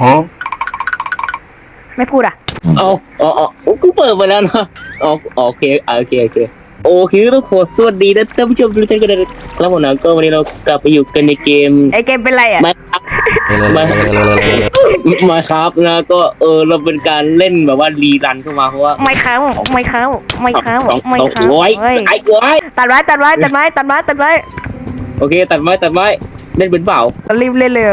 Huh? ไม่พูดอะ เอาเอาเอาเอากูเปิดมาแล้วนะอ๋อโอเคโอเคโอเคโอเคต้องขอสวัสดีนะท่านผู้ชมทุกท่านกันเลยครับผมนะก็วันนี้เรากลับไปอยู่กันในเกมไอเกมเป็นไรอะ มามามาครับนะก็เออเราเป็นการเล่นแบบว่ารีรันเข้ามาเพราะว่าไม่เข้าไม่เข้าไม่เข้าสองไม่สองเข้าโอ้ยเฮ้ยไอ้โอ้ยตัดไว้ตัดไว้ตัดไว้ตัดไว้ตัดไว้โอเคตัดไม้ตัดไม้เล่นเป็นเปล่ารีบเล่นเลย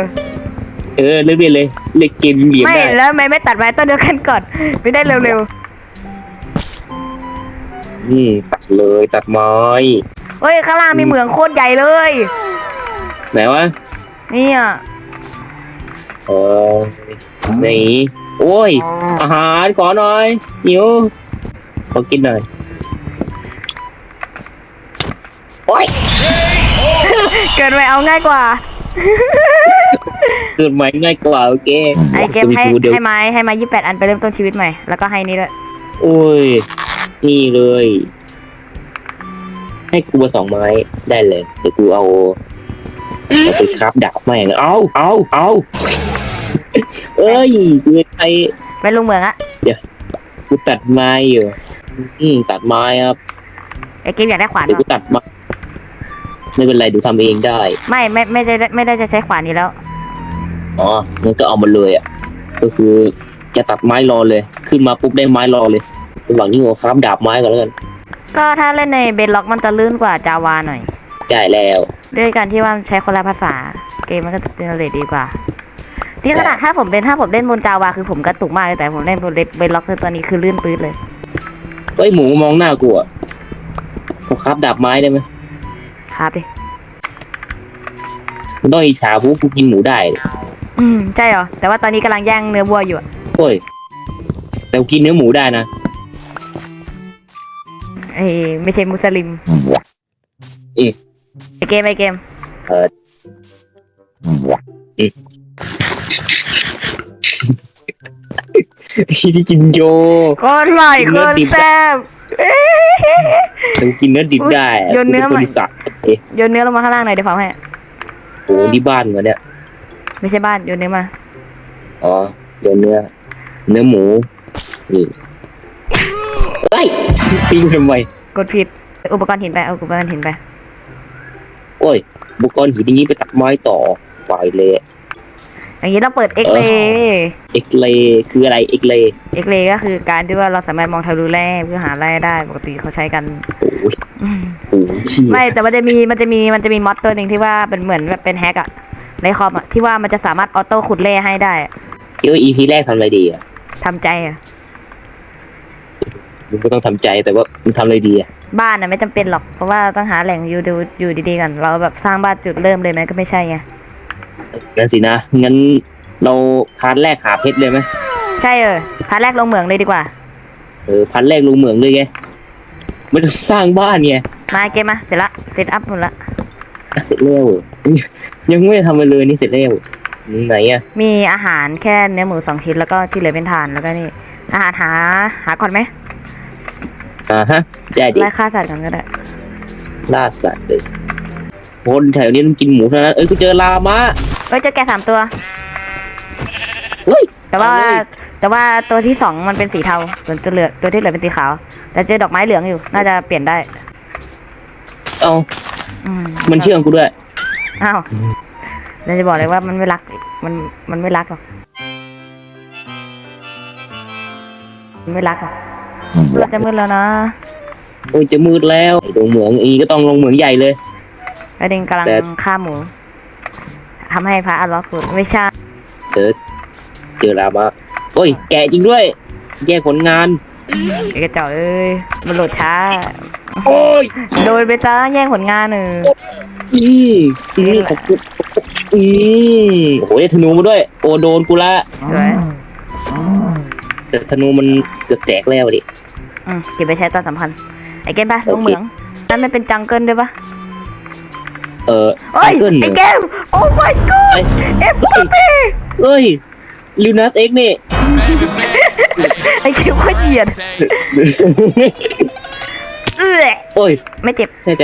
เออเล่นเลยเลยเล่นเกมเหลี่ยมไม่ได้แล้วไม่ไม่ตัดไว้ต้นเดียวกันก่อนไม่ได้เร็วอืมตัดเลยตัดไม้ๆเฮ้ยข้างล่างมีเหมืองโคตรใหญ่เลยไหนวะเนี่ยเออไหนโอ้ย อาหารขอหน่อยหิวขอกินหน่อยโอ้ยเกินไปเอาง่ายกว่า เกิดใหม่ง่ายกว่าโอเคไอเกมให้เดี๋ยวให้ไม้ให้ไม้ยี่แปดอันไปเริ่มต้นชีวิตใหม่ แล้วก็ให้นี่ด้วยโอ้ย นี่เลย ให้กูมาสองไม้ได้เลยเดี๋ยวกูเอาเอาไปครับดาบแม่งเอาเอาเอาเอ้ยกูไปไปลุงเหมืองอะกูตัดไม้อยู่อืมตัดไม้ครับไอเกมอยากได้ขวานเดี๋ยวเหรกูอตัดไม้ ไม่เป็นไรเดี๋ยวทำเองได้ ไม่ไม่ไม่ได้ไม่ได้จะใช้ขวานนี้แล้ว อ๋องั้นก็เอามาเลยอะ ก็คือจะตัดไม้รอเลย ขึ้นมาปุ๊บได้ไม้รอเลยระหว่างนี้หัวครับดาบไม้ก่อนแล้วกัน ก็ถ้าเล่นในเบนล็อกมันจะลื่นกว่าจาวาหน่อยจ่ายแล้ว ด้วยการที่ว่ามันใช้คนละภาษา เกมมันก็จะเจเนเรตดีกว่า นี่ขนาดถ้าผมเป็นถ้าผมเล่นบนจาวาคือผมกระตุกมากเลยแต่ผมเล่นบนเบนล็อกตัวนี้คือลื่นปื๊ดเลย เฮ้ยหมูมองหน้ากูอะขอครับดาบไม้ได้ไหม ครับดิมันต้องอิจฉาพวกกูกินหมูได้อืมใช่เหรอ แต่ว่าตอนนี้กำลังย่างเนื้อวัวอยู่อะโอ้ยแต่กูกินเนื้อหมูได้นะเอ้ยไม่ใช่มุสลิมอืมไอเกมไอเกมที่กินโยโคตรอร่อยโคตรแซ่บเอ้ยแต่กูกินเนื้อดิบได้ะโยนเนื้อกูมาป็บริษัทเอ๊ะ โยนเนื้อลงมาข้างล่างหน่อยเดี๋ยวฟังให้โหที่บ้านเหมือนเนี่ย ไม่ใช่บ้านโยนเนื้อมา อ๋อโยนเนื้อ เนื้อหมู นี่เฮ้ยปิ้งทำไม กดผิด อุปกรณ์หินไปเอาอุปกรณ์หินไป โอ้ย อุปกรณ์หินอย่างนี้ไปตัดไม้ต่อไปเลย อย่างนี้เราเปิดเอ็กเลเอ็กเลคืออะไรเอ็กเลเอ็กเลก็คือการที่ว่าเราสามารถมองทะลุแร่เพื่อหาแร่ได้ปกติเขาใช้กันโอ้ยโอ้ยเชี่ยไม่แต่มันจะมีมันจะมีมันจะมีมอดตัวหนึ่งที่ว่าเป็นเหมือนแบบเป็นแฮกอะในคอมอะที่ว่ามันจะสามารถออโต้ขุดแร่ให้ได้อะเดี๋ยวอีพีแรกทำอะไรดีอะทำใจอะมึงก็ต้องทำใจแต่ว่ามึงทำอะไรดีอะบ้านอะไม่จำเป็นหรอกเพราะว่าต้องหาแหล่งอยู่ดูอยู่ดีๆกันเราแบบสร้างบ้านจุดเริ่มเลยไหมก็ไม่ใช่ไง นั่นสินะ งั้นเราพาร์ทแรกหาเพชรเลยไหมใช่เออพาร์ทแรกลงเหมืองเลยดีกว่า เออพาร์ทแรกลงเหมืองเลยไงไม่ต้องสร้างบ้านไงมาเกมมาเสร็จละเซตอัพหมดละอะเสร็จแล้วเหรอยังไม่ได้ทำอะไรเลยนี่เสร็จแล้วไหนอะมีอาหารแค่เนื้อหมูสองชิ้นแล้วก็ที่เหลือเป็นถ่านแล้วก็นี่อาหารหาหาก่อนไหมอ่าฮะได้ดิไล่ฆ่าสัตว์ก่อนก็ได้ล่าสัตว์เลยคนแถวนี้ต้องกินหมูเท่านั้นเอ้ยกูเจอลามะ เอ้ยเจอแกะสามตัวเฮ้ยแต่ว่าเอาเลยแต่ว่าตัวที่สองมันเป็นสีเทาส่วนตัวเหลือตัวที่เหลือเป็นสีขาว แต่เจอดอกไม้เหลืองอยู่ น่าจะเปลี่ยนได้ เอาอืมมันเชื่องกูด้วย อ้าวเราจะบอกเลยว่ามันไม่รัก มันมันไม่รักหรอกมันไม่รักหรอกเราจะมืดแล้วนะโอ้ยจะมืดแล้วไอ้ลงเหมืองอีก็ต้องลงเหมืองใหญ่เลยประเด็นกำลังแต่ ฆ่าหมู ทำให้พระอัลเลอฮ์กูไม่ใช่เจอเจอลามะโอ้ย แกะจริงด้วย แยกผลงานไอ้กระเจอกเอ้ยมันโหลดช้า โอ้ยโดนไปซะแย่งผลงานเอออืมอืมขอบคุณอืมโอ้โหได้ธนูมาด้วย โอ้โดนกูละสวยแต่ธนูมันเกือบแตกแล้วดิอืมเก็บไปใช้ตอนสำคัญไอ้เกมปะลงโอเคเหมืองนั่นไม่เป็นจังเกิลด้วยปะ เออเอ้ยเกิลไอ้เกมโอ้ my god เอ้ยเอฟพีเอ้ยลิวนัสเอ็กนี่ไอ้เกมโคตรเหยียดเอื้อโอ้ยไม่เจ็บแน่ใจ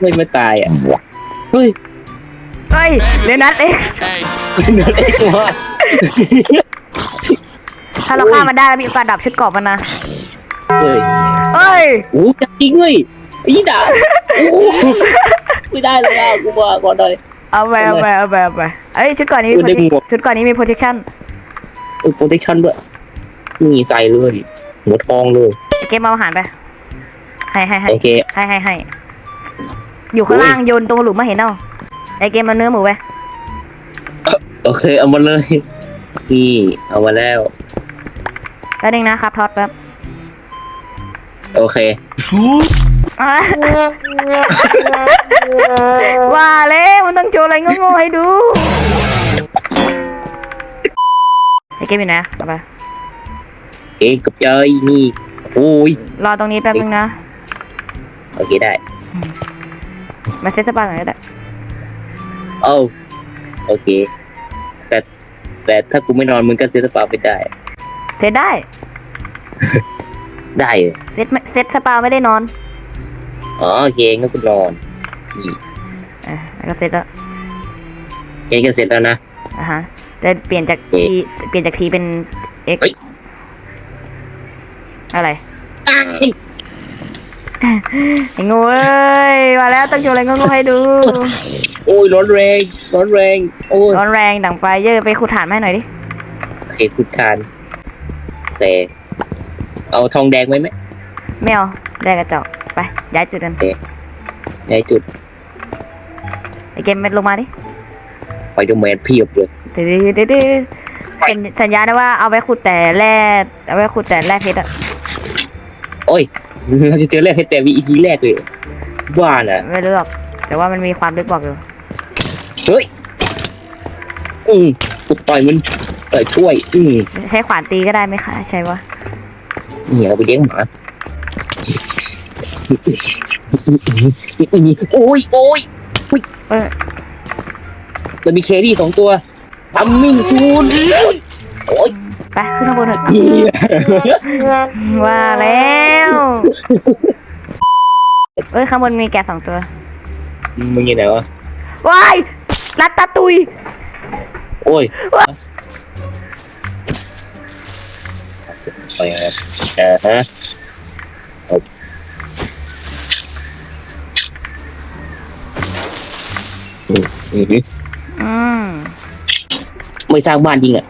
ไม่ไม่ตายอะเฮ้ยเฮ้ยเดี๋ยวนัดเองลิวนัสเอ็กว่าถ้าเราฆ่ามันได้มีโอกาสดับชุดเกราะมันนะเอ้ยเอ้ยโอ้จับจริงเว้ยอีด่าโอ้ ไม่ได้เลยอะกูบอกก่อนเลยเอาไปเอาไปเอาไปเอาไปเอ้ยชุดเก่อนนี้มีเออได้ prote- หมวก ชุดเก่อนนี้มี protection เออ protection ด้วยนี่ใส่เลยหัวทองเลยเกมเอาอาหารไป ให้ให้ให้โอเค ให้ให้ให้อยู่ข้างล่างโยนตรงหลุมมาเห็นเอ้าไอเกมมาเนื้อหมูไปโอเค เอามาเลย นี่เอามาแล้ว แป๊บนึงนะครับทอดแป๊บโอเค อะว่าแล้วมันต้องโชว์อะไรโง่ๆให้ดูไอเกมอยู่ไหนเอาไปเองกับใจนี่โอ้ยรอตรงนี้แป๊บนึงนะ โอเคได้ มาเซตสปาหน่อยก็ได้เอ้าโอเค แต่แต่ถ้ากูไม่นอนมึงก็เซตสปาไม่ได้ เซตได้ ได้เหรอเซตไม่เซตสปาไม่ได้นอน อ๋อโอเคงั้นกูนอนนี่อะแล้วก็เซตแล้วเองก็เสร็จแล้วนะ อะฮะจะเปลี่ยนจากเอ๊ะทีเปลี่ยนจากทีเป็น x เฮ้ย อะไรไอ้งูเอ้ยมาแล้วต้องโชว์อะไรงูๆให้ดู โอ้ยร้อนแรงร้อนแรงโอ้ยร้อนแรงดังไฟเยอะไปขุดฐานมาให้หน่อยดิ โอเคคุณทานแต่เอาทองแดงไว้ไหมแมวได้กระจอก ไปย้ายจุดกันในจุดไอเกมเม็ดลงมาดิไฟเดอร์แมนเพียบเลยดื้อดื้อดื้อสัญสัญญาได้ว่าเอาไว้ขุดแต่แร่เอาไว้ขุดแต่แร่เพชรอะโอ้ยเราจะเจอแรกให้แต่วีอีพีแรกเลยว่าน่ะไม่รู้หรอกแต่ว่ามันมีความลึกบอกอยู่เฮ้ยอืมกูต่อยมันต่อยช่วย อืมใช้ขวานตีก็ได้ไหมคะ ใช่ปะนี่เอาไปเลี้ยงหมา โอ้ยโอ้ยเออมันมีเครี่สองตัวทัมมิ่งซูนโอ้ยไปขึ้นข้างบนเถอะเหี้ยว่าแล้วเอ้ยข้างบนมีแกะสองตัว มึงยังไงวะว้ายรัตตาตุย โอ้ยไปครับอ่าฮะ อืมอืมอืมไม่สร้างบ้านจริงอะ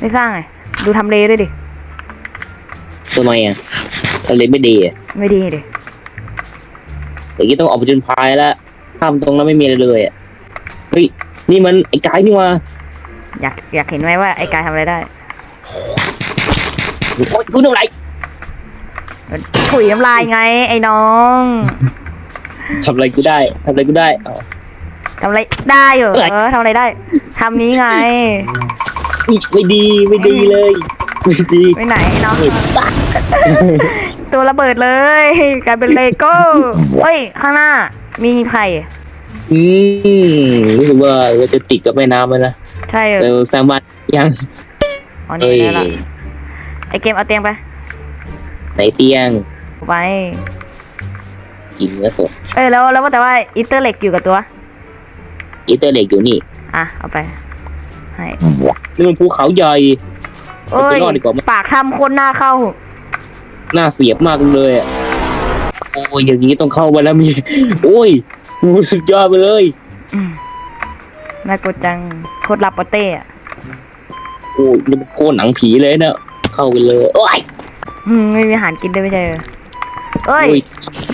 ไม่สร้างไงดูทำเลด้วยดิทำไมอะอะไรไม่ดีอะไม่ดีดิแต่กี้ต้องออกไปจนพายแล้วทำตรงนั้นไม่มีอะไรเลยอะเฮ้ยนี่มันไอ้กายนี่มาอยากอยากเห็นไหมว่าไอ้กายทำอะไรได้โอ้ยกูทำไรถุยน้ำลายไง ไอ้น้องทำอะไรกูได้ทำอะไรกูได้อ๋อ ทำอะไรได้เหรอเอ้ยเออทำอะไรได้ทำนี้ไงอุ๊ยไม่ดีไม่ดีเลยไม่ดีไปไหนไอ้น้องเฮ้ยบ้าตัวระเบิดเลยกลายเป็นเลโก้เฮ้ย ข้างหน้า มีไผ่อืมรู้สึกว่าเราจะติดกับแม่น้ำแล้วนะใช่เหรอเออสร้างบ้านยังอ๋อเอ้นี่ยได้ละไอเกมเอาเตียงไปไหนเตียงไปกินเนื้อสดเอ้ยแล้วแล้วว่าแต่ว่าอินเตอร์เล็กอยู่กับตัว อีเตอร์เหล็กอยู่นี่อะเอาไปให้นี่มันภูเขาใหญ่โอ้ยไปรอดดีกว่าไหมปากทำคนหน้าเข้าน่าเสียบมากเลยอะโอ้ยอย่างนี้ต้องเข้ามาแล้วมีโอ้ยโอ้ยสุดยอดไปเลยอืมน่ากลัวจังโคตรลับปะเต้อะโอ้ยนี่มันโคตรหนังผีเลยนะเข้าไปเลยโอ้ยอืมไม่มีอาหารกินด้วยไม่ใช่เหรอเอ้ยโอ้ย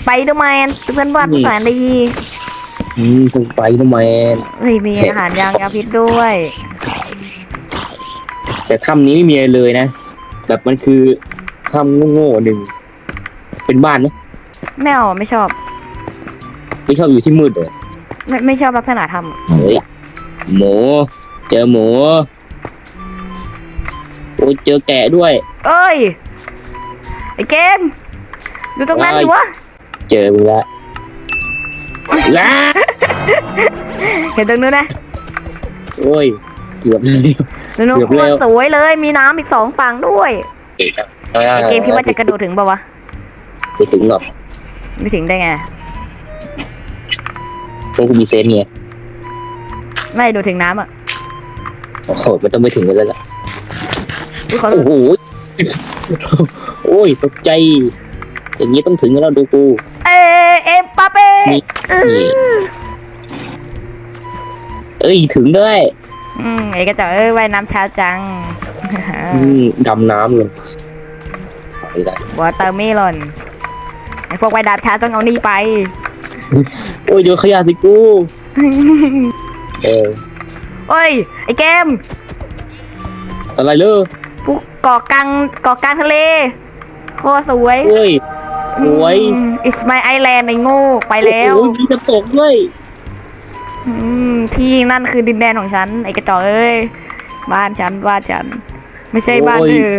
ไปเดอร์แมนเพื่อนบ้านนี่แสนดี อืมสไปเดอร์แมนเฮ้ยมีอาหารยางยาพิษด้วย แต่ถ้ำนี้ไม่มีอะไรเลยนะ แบบมันคือถ้ำโง่ๆหนึ่ง เป็นบ้านนะแมวไม่ชอบ ไม่ชอบอยู่ที่มืดเลยไม่ไม่ชอบลักษณะทำอะเฮ้ยหมูเจอหมูโอ้ยเจอแกะด้วย เอ้ย ไอเกมดูตรงนั้นว้ายดิวะ เจอมึงละ ล้าเห็นตรงนู้นนะโอ้ย เกือบเลยตรงนู้นเกือบโคแล้ตรว สวยเลย มีน้ำอีกสองฝั่งด้วยไอไอเกมคิดว่าจะกระโดดถึงป่าวะ ไปถึงหรอกไม่ถึงได้ไงต้องกูมีเซนส์ไงไม่โดดถึงน้ำอะโอ้โหมันต้องไปถึงกันแล้วล่ะอุ๊ยขอโอ้โหโอ้ยตกใจ อย่างนี้ต้องถึงแล้วดูกู นี่เอนี่อเอ้ยถึงด้วยอืมไอ้กระจอกเอ้ยว่ายน้ำช้าจังอืมดำน้ำเลยไปละวอเตอร์เมลอนไอ้พวกว่ายน้ำช้าต้องเอานี่ไป โอ้ยเดี๋ยวขยะสิกูเออโอ้ย ไอ้เกม อะไรเลยปุ๊กเกาะกลางเกาะกลางทะเลโคตรสวย โอ้ย สวยอืม It's my island ไอ้โง่ไปแล้วโอ้ยมีกระตกด้วยอืมที่นั่นคือดินแดนของฉัน ไอ้กระจอกเอ้ยบ้านฉันบ้านฉัน ไม่ใช่บ้านโอ้ยเธอ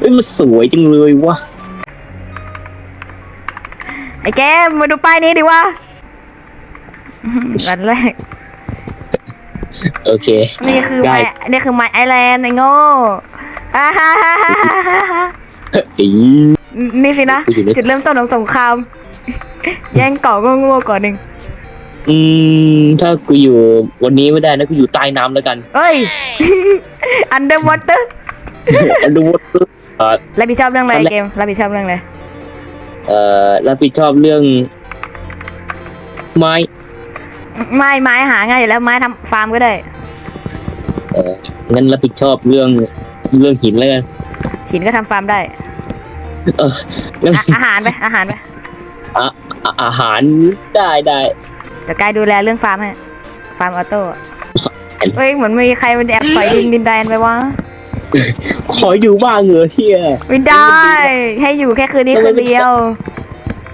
เอ้ยมันสวยจังเลยวะไอ้แกมมาดูป้ายนี้ดิวะอืมวันแรกโอเค นี่คือได้ไม้นี่คือไม้ไอแลนด์ไอ้โง่อ่าฮ่าฮ่าฮ่าฮ่าฮ่าอี นี่สินะกูอยู่ใน จุดเริ่มต้นของสงคราม แย่งเกาะโง่ๆก่อนหนึ่งอืม ถ้ากูอยู่วันนี้ไม่ได้นะกูอยู่ใต้น้ำแล้วกันเอ้ย underwater อันดูว่าเอ่อ รับผิดชอบเรื่องอะไรตอนแรก เกมรับผิดชอบเรื่องอะไรเอ่อรับผิดชอบเรื่อง ไม้ ไม้ไม้หาง่ายอยู่แล้วไม้ทำฟาร์มก็ได้เอองั้นรับผิดชอบเรื่องเรื่องหินแล้วกันหินก็ทำฟาร์มได้ เอองั้นอะอาหารไปอาหารไปอะอะอาหารได้ได้เดี๋ยวกายดูแลเรื่องฟาร์มให้ฟาร์มออโต้อะสอนเฮ้ยเหมือนมีใครมันแอบปล่อยดินดินแดนไปวะขออยู่บ้างเหรอเฮียไม่ได้ ให้อยู่แค่คืนนี้คืนเดียว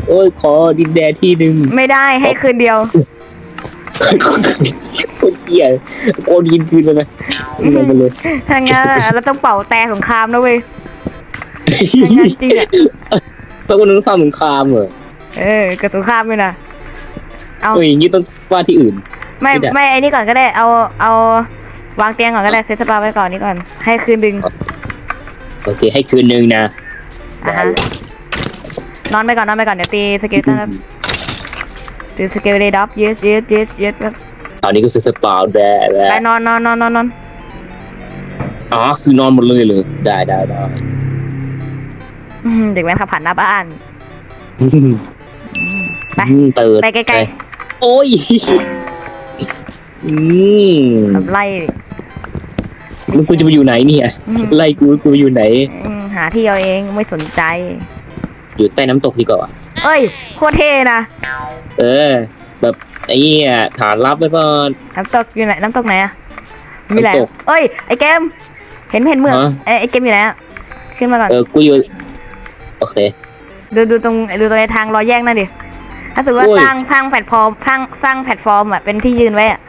โอ้ยขอดินแดนที่หนึ่งไม่ได้ให้คืนเดียวโคตรเฮียโอนยินคืนเลยไหมเอามาเลยถ้างั้นอะเราต้องเป่าแต่สงครามนะเว้ย ถ้างั้นจริงอะต้องคนนึงสร้างสงครามเหรอเออเกิดสงครามเลยนะ เอาเฮ้ยอย่างนี้ต้องว่าที่อื่น ไม่ไม่ได้ ไม่ไอ้นี่ก่อนก็ได้ เอาเอาวางเตียงก่อนก็ได้เซตสปาไว้ก่อนนี่ก่อน ให้คืนดึงโอเค ให้คืนนึงนะ อะฮะ นอนไปก่อนนอนไปก่อนเดี๋ยวตีสเกลตันตีสเกลเลยดับยืดยืดยืดยืดตอนนี้ก็ซื้อสปาวแด้แล้ไปวนอนนอนนอนนอนนอนอ๋อคือนอนหมดเลยเลย ได้ได้ได้ อืมเด็กแว้นขับผ่านหน้าบ้านไปอืมเติร์ดไปไกลโอ้ยอืมๆขับไล่แล้วกูจะไปอยู่ไหนเนี่ย อืมไล่กูกูไปอยู่ไหน อืมหาที่เอาเองไม่สนใจ อยู่ใต้น้ำตกดีกว่า เอ้ยโคตรเท่นะเออ แบบไอ้เนี่ยฐานรับไว้ก่อน น้ำตกอยู่ไหนน้ำตกไหนอะมีแหละน้ำตกเอ้ยไอเกม เห็นเห็นเมืองฮะ ไอไอเกมอยู่ไหนอะขึ้นมาก่อน เออ กูอยู่ โอเค ดูดูตรงดูตรงในทางรอยแยกนั่นดิถ้าสมมติว่าโอ้ย สร้างสร้างแพลตฟอร์มสร้างสร้างแพลตฟอร์มอะเป็นที่ยืนไว้อะ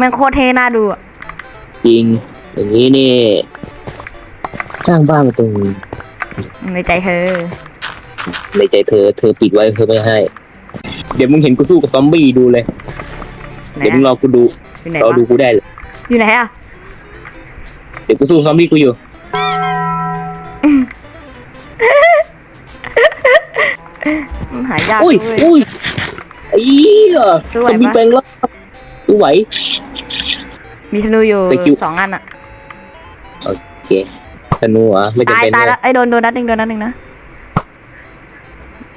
มันโคตรเท่น่าดูอะจริง อย่างนี้นี่ สร้างบ้านมาตรงในใจเธอในใจเธอ เธอปิดไว้เธอไม่ให้ เดี๋ยวมึงเห็นกูสู้กับซอมบี้ดูเลย ไหนเดี๋ยวมึงรอะอกูดูอยู่ไหนรอวะดูกูได้เลยอยู่ไหนอะเดี๋ยวกูสู้ซอมบี้กูอยู่ มันหายากอุ้ยด้วย อุ้ยไอ้เหี้ยสู้ไหวซอมบี้ปะแปลงร่างสู้ไหว มีธนูอยู่แต่คิว สองอันอะโอเคธนูอะไม่จำตายเป็นตายเลแล้ยวไอ้ยโดนโดนนัดหนึ่งโดนนัดหนึ่งนะ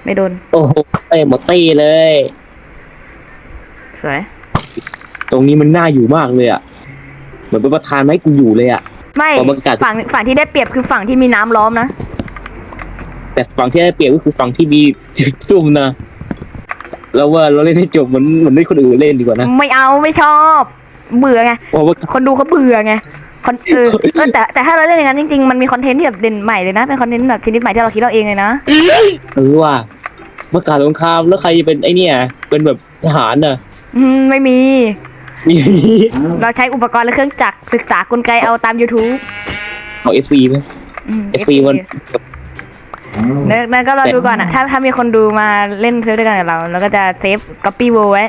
ไม่โดน โอ้โหเอ้ยหมดตี้เลย สวย ตรงนี้มันน่าอยู่มากเลยอะ เหมือนเป็นประธานให้กูอยู่เลยอะ ไม่ขอบรรยากาศ ฝั่งฝั่งที่ได้เปรียบคือฝั่งที่มีน้ำล้อมนะ แต่ฝั่งที่ได้เปรียบก็คือฝั่งที่มีจุดซุ่มนะเราว่าเราเล่นให้จบเหมือนเหมือนได้คนอื่นเล่นดีกว่านะไม่เอาไม่ชอบ เบื่อไงเพราะว่าคนดูเขาเบื่อไงคอนเออเออแต่แต่ถ้าเราเล่นอย่างนั้นจริงๆมันมีคอนเทนต์ที่แบบเด่นใหม่เลยนะเป็นคอนเทนต์แบบชนิดใหม่ที่เราคิดเราเองเลยนะเออว่าประกาศสงครามแล้วใครจะเป็นไอเนี่ย เป็นแบบทหารน่ะ อืมไม่มีมี เราใช้อุปกรณ์และเครื่องจักรศึกษากลไกเอาตาม YouTube เอาเอฟซีไหมอืมเอฟซีมัน นั่นนั่นก็เราดูก่อนอะถ้าถ้ามีคนดูมาเล่นเซิร์ฟด้วยกันกับเราแล้วก็จะเซฟก๊อปปี้โวไว้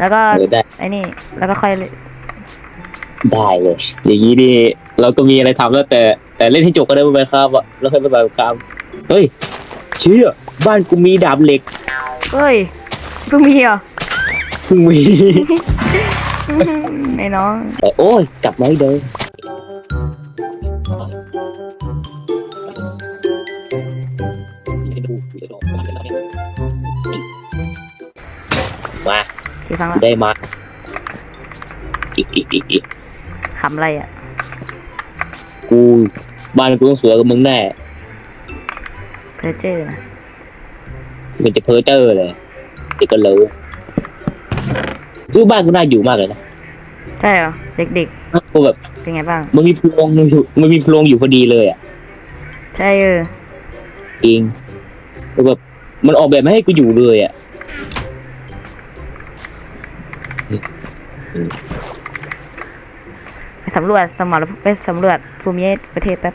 แล้วก็เออได้ ไอ้นี่ แล้วก็ค่อยเล่นได้เลย อย่างนี้ดิเราก็มีอะไรทำแล้วแต่แต่เล่นให้จบก็ได้ไหมครับอะแล้วค่อยไปแบบครับเฮ้ยเชื่อบ้านกูมีดาบเหล็กเฮ้ยเพิ่งมีเหรอเพิ่งมี ไอ้น้องเอ้ยโอ้ยกลับมาให้เดิม มาที่ฟังละได้มาอีกอีกอีกอีกขำอะไรอะ กูบ้านกูต้องสวยกับมึงแน่เพอเจอร์นะมันจะเพ้อเจ้อเลยเด็กก็รู้คือบ้านกูน่าอยู่มากเลยนะใช่เหรอเด็กกูแบบๆเป็นไงบ้าง มันมีโพรงอยู่มันมีโพรงอยู่พอดีเลยอะใช่เออจริงกูแบบมันออกแบบมาให้กูอยู่เลยอะ ไปสำรวจสมรภูไปสำรวจภูมิประเทศแป๊บ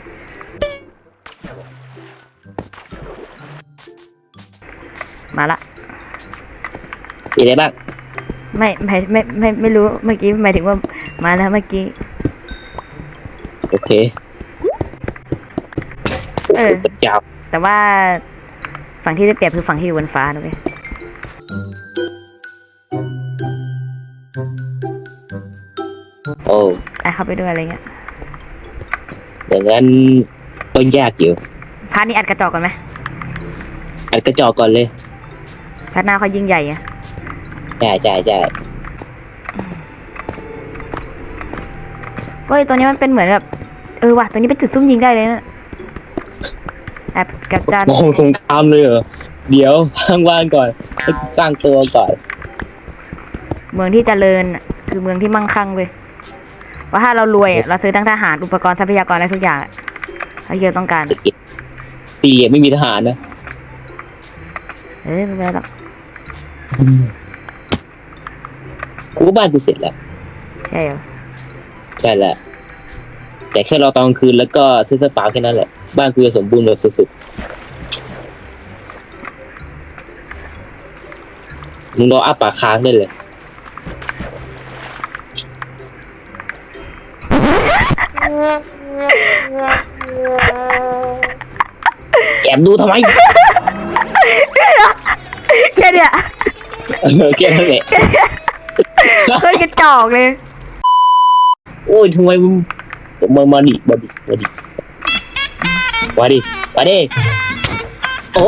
มาละมีอะไรบ้างไม่ไม่ไม่ไม่ไม่รู้เมื่อกี้หมายถึงว่ามาแล้วเมื่อกี้ โอเคเออจับแต่ว่าฝั่งที่ได้เปรียบคือฝั่งที่อยู่บนฟ้านะเว้ย ไอเข้าไปด้วยอะไรเงี้ยอย่างนั้นก็ยากอยู่พาร์ทนี้อัดกระจอกก่อนไหมอัดกระจอกก่อนเลยพาร์ทหน้าเขายิ่งใหญ่อะใช่ใช่ใช่เฮ้ยตัวนี้มันเป็นเหมือนแบบเออว่ะตัวนี้เป็นจุดซุ่มยิงได้เลยนะแอบกับจานมองสงครามเลยเหรอเดี๋ยวสร้างบ้านก่อน สร้างตัวก่อน เมืองที่เจริญน่ะคือเมืองที่มั่งคั่งเว้ย ว่าถ้าเรารวยอะเราซื้อทั้งทหารอุปกรณ์ทรัพยากรอะไรทุกอย่างอะที่เราต้องการสกิดตีไม่มีทหารนะเอ้ยไม่เป็นไรหรอกกูว่าบ้านกูเสร็จแล้ว ใช่เหรอใช่แหละแต่แค่รอตอนกลางคืนแล้วก็ซื้อสปาแค่นั้นแหละ บ้านกูจะสมบูรณ์แบบสุดๆมึงรออ้าปากค้างได้เลย อบดูทำไมแค่เนี้ยเออแค่นั้นแหละเฮ้ยกระจอกเลย โอ้ยทำไมมึงมามาดิมาดิมาดิมาดิมาดิโอ้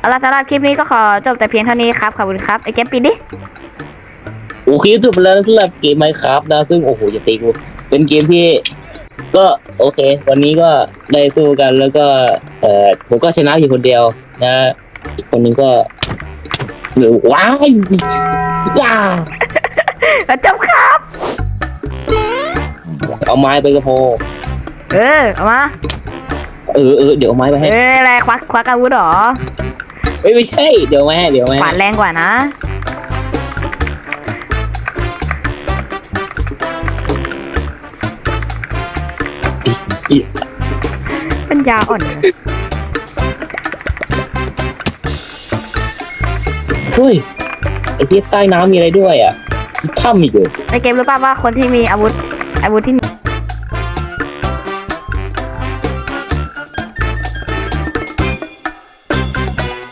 เอาล่ะสำหรับคลิปนี้ก็ขอจบแต่เพียงเท่านี้ครับ ขอบคุณครับ ไอ้เกมปิดดิ โอเคจบไปแล้วสำหรับเกมไมครับนะ ซึ่งโอ้โหอย่าตีกูเป็นเกมที่ ก็โอเค วันนี้ก็ได้สู้กันแล้วก็เออผมก็ชนะอยู่คนเดียวนะ อีกคนนึงก็เหลือว้ายย่าแล้วจบครับ เอาไม้ไปก็พอเออเอามา เออเออเดี๋ยวเอาไม้ไปให้เอ้ยอะไรควักควักอาวุธเหรอเอ้ยไม่ใช่ เดี๋ยวเอาไม้ให้เดี๋ยวเอาไม้ขวาให้นแรงกว่านะ ปัญญาอ่อนเลยเฮ้ยไอ้ที่ใต้น้ำมีอะไรด้วยอะมีถ้ำอีกเหรอในเกมรู้ป่ะว่าคนที่มีอาวุธอาวุธที่